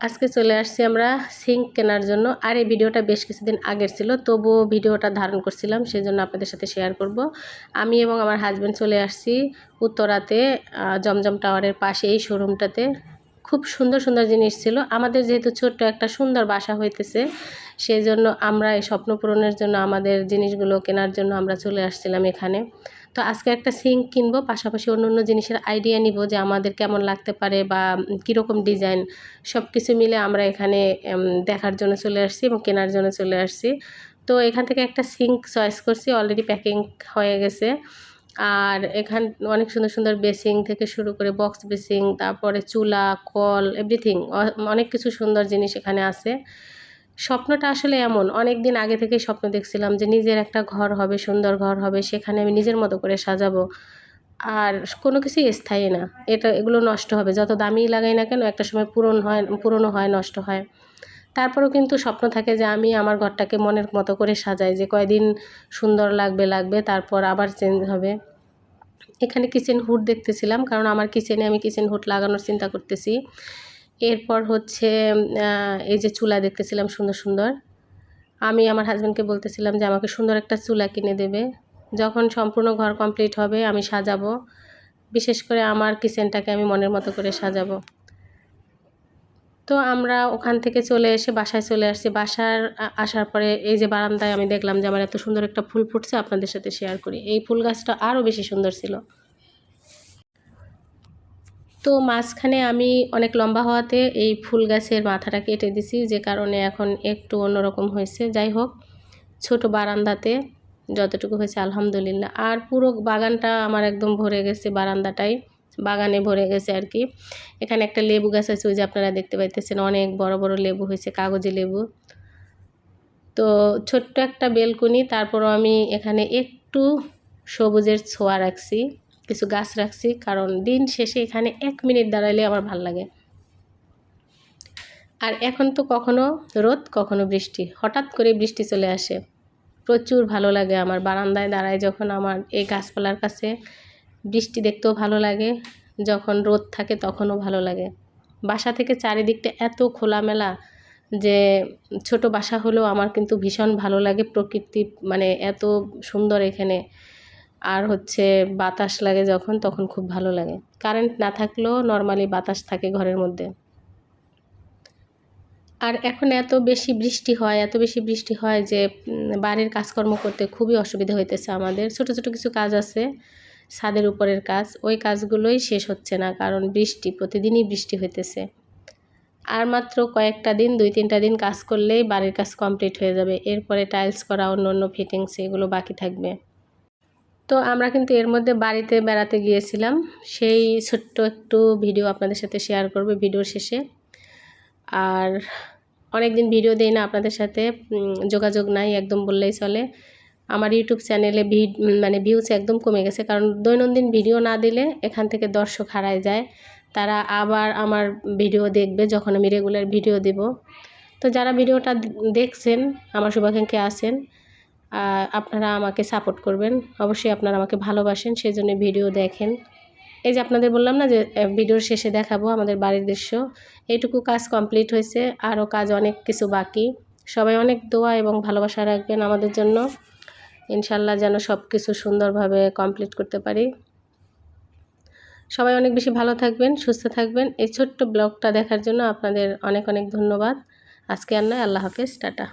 আজকে চলে আসছি আমরা সিঙ্ক কেনার জন্য। আর এই ভিডিওটা বেশ কিছুদিন আগের ছিল, তবুও ভিডিওটা ধারণ করছিলাম সেই জন্য আপনাদের সাথে শেয়ার করব। আমি এবং আমার হাজব্যান্ড চলে আসছি উত্তরাতে জমজম টাওয়ারের পাশে, এই শোরুমটাতে খুব সুন্দর সুন্দর জিনিস ছিল। আমাদের যেহেতু ছোট্ট একটা সুন্দর বাসা হইতেছে সেই জন্য আমরা এই স্বপ্ন পূরণের জন্য আমাদের জিনিসগুলো কেনার জন্য আমরা চলে আসছিলাম এখানে। তো আজকে একটা সিঙ্ক কিনবো, পাশাপাশি অন্য অন্য জিনিসের আইডিয়া নিব যে আমাদের কেমন লাগতে পারে বা কীরকম ডিজাইন সব কিছু মিলে আমরা এখানে দেখার জন্য চলে আসছি এবং কেনার জন্য চলে আসছি। তো এখান থেকে একটা সিঙ্ক চয়েস করছি অলরেডি প্যাকিং হয়ে গেছে। আর এখান, অনেক সুন্দর সুন্দর বেসিং থেকে শুরু করে বক্স বেসিং তারপরে চুলা, কল এভরিথিং অনেক কিছু সুন্দর জিনিস এখানে আছে। স্বপ্নটা আসলে এমন। অনেক দিন আগে থেকেই স্বপ্ন দেখছিলাম যে নিজের একটা ঘর হবে, সুন্দর ঘর হবে, সেখানে আমি নিজের মতো করে সাজাবো। আর কোনো কিছুই স্থায়ী না। এটা, এগুলো নষ্ট হবে। যত দামি লাগাই না কেন একটা সময় পূরণ হয়, পুরনো হয়, নষ্ট হয়। তারপরেও কিন্তু স্বপ্ন থাকে যে আমি আমার ঘরটাকে মনের মতো করে সাজাই, যে কয়দিন সুন্দর লাগবে লাগবে, তারপর আবার চেঞ্জ হবে। এখানে কিচেন হুড দেখতেছিলাম, কারণ আমার কিচেনে আমি কিচেন হুড লাগানোর চিন্তা করতেছি। এরপর হচ্ছে এই যে চুলা দেখতেছিলাম সুন্দর সুন্দর। আমি আমার হাজব্যান্ডকে বলতেছিলাম যে আমাকে সুন্দর একটা চুলা কিনে দেবে। যখন সম্পূর্ণ ঘর কমপ্লিট হবে, আমি সাজাবো। বিশেষ করে আমার কিচেনটাকে আমি মনের মতো করে সাজাবো। তো আমরা ওখান থেকে চলে এসে বাসায় চলে আসছি। বাসার আসার পরে এই যে বারান্দায় আমি দেখলাম যে আমার এত সুন্দর একটা ফুল ফুটছে, আপনাদের সাথে শেয়ার করি। এই ফুল গাছটা আরও বেশি সুন্দর ছিল। তো মাঝখানে আমি অনেক লম্বা হওয়াতে এই ফুল গাছের মাথাটা কেটে দিছি, যে কারণে এখন একটু অন্যরকম হয়েছে। যাই হোক, ছোট বারান্দাতে যতটুকু হয়েছে, আলহামদুলিল্লাহ। আর পুরো বাগানটা আমার একদম ভরে গেছে, বারান্দাটাই বাগানে ভরে গেছে আর কি। এখানে একটা লেবু গাছ আছে, ওই যে আপনারা দেখতে পাইতেছেন, অনেক বড় বড় লেবু হয়েছে, কাগজি লেবু। তো ছোট্ট একটা বেলকুনি, তারপরও আমি এখানে একটু সবুজের ছোঁয়া রাখছি। কিছু গাছ রাখছি, কারণ দিন শেষে এখানে এক মিনিট দাঁড়াইলে আমার ভালো লাগে। আর এখন তো কখনো রোদ, কখনো বৃষ্টি। হঠাৎ করে বৃষ্টি চলে আসে। প্রচুর ভালো লাগে আমার। বারান্দায় দাঁড়ায় যখন আমার এই গাছপালার কাছে বৃষ্টি দেখতেও ভালো লাগে, যখন রোদ থাকে তখনও ভালো লাগে। বাসা থেকে চারিদিকটা এত খোলামেলা যে ছোট বাসা হলেও আমার কিন্তু ভীষণ ভালো লাগে প্রকৃতি মানে এত সুন্দর এখানে। আর হচ্ছে বাতাস লাগে যখন, তখন খুব ভালো লাগে। কারেন্ট না থাকলেও নর্মালি বাতাস থাকে ঘরের মধ্যে। আর এখন এত বেশি বৃষ্টি হয়, এত বেশি বৃষ্টি হয় যে বাড়ির কাজকর্ম করতে খুবই অসুবিধা হইতেছে আমাদের। ছোট ছোট কিছু কাজ আছে, ছাদের উপরের কাজ, ওই কাজগুলোই শেষ হচ্ছে না কারণ বৃষ্টি, প্রতিদিনই বৃষ্টি হইতেছে। আর মাত্র কয়েকটা দিন, দুই, তিনটা দিন কাজ করলেই বাড়ির কাজ কমপ্লিট হয়ে যাবে। এরপরে টাইলস করা, অন্য অন্য ফিটিংস, এগুলো বাকি থাকবে। তো আমরা কিন্তু এর মধ্যে বাড়িতে বেড়াতে গিয়েছিলাম। সেই ছোট্ট একটু ভিডিও আপনাদের সাথে শেয়ার করবে ভিডিওর শেষে। আর অনেক দিন ভিডিও দেই না আপনাদের সাথে যোগাযোগ নাই, একদম বললেই চলে। আমার ইউটিউব চ্যানেলে মানে ভিউজ একদম কমে গেছে, কারণ দৈনন্দিন ভিডিও না দিলে এখান থেকে দর্শক হারায় যায়। তারা আবার আমার ভিডিও দেখবে যখন আমি রেগুলার ভিডিও দেব। তো যারা ভিডিওটা দেখছেন, আমার শুভাকাঙ্ক্ষী আছেন আপনারা আমাকে সাপোর্ট করবেন। অবশ্যই আপনারা আমাকে ভালোবাসেন সেই জন্য ভিডিও দেখেন। এই যে আপনাদের বললাম না যে ভিডিওর শেষে দেখাবো আমাদের বাড়ির দৃশ্য। এইটুকু কাজ কমপ্লিট হয়েছে, আরও কাজ অনেক কিছু বাকি। সবাই অনেক দোয়া এবং ভালোবাসা রাখবেন আমাদের জন্য। ইনশাল্লাহ যেন সব কিছু সুন্দরভাবে কমপ্লিট করতে পারি। সবাই অনেক বেশি ভালো থাকবেন, সুস্থ থাকবেন। এই ছোট্ট ব্লগটা দেখার জন্য আপনাদের অনেক অনেক ধন্যবাদ। আজকে আর নয়, আল্লাহ হাফেজ, টাটা।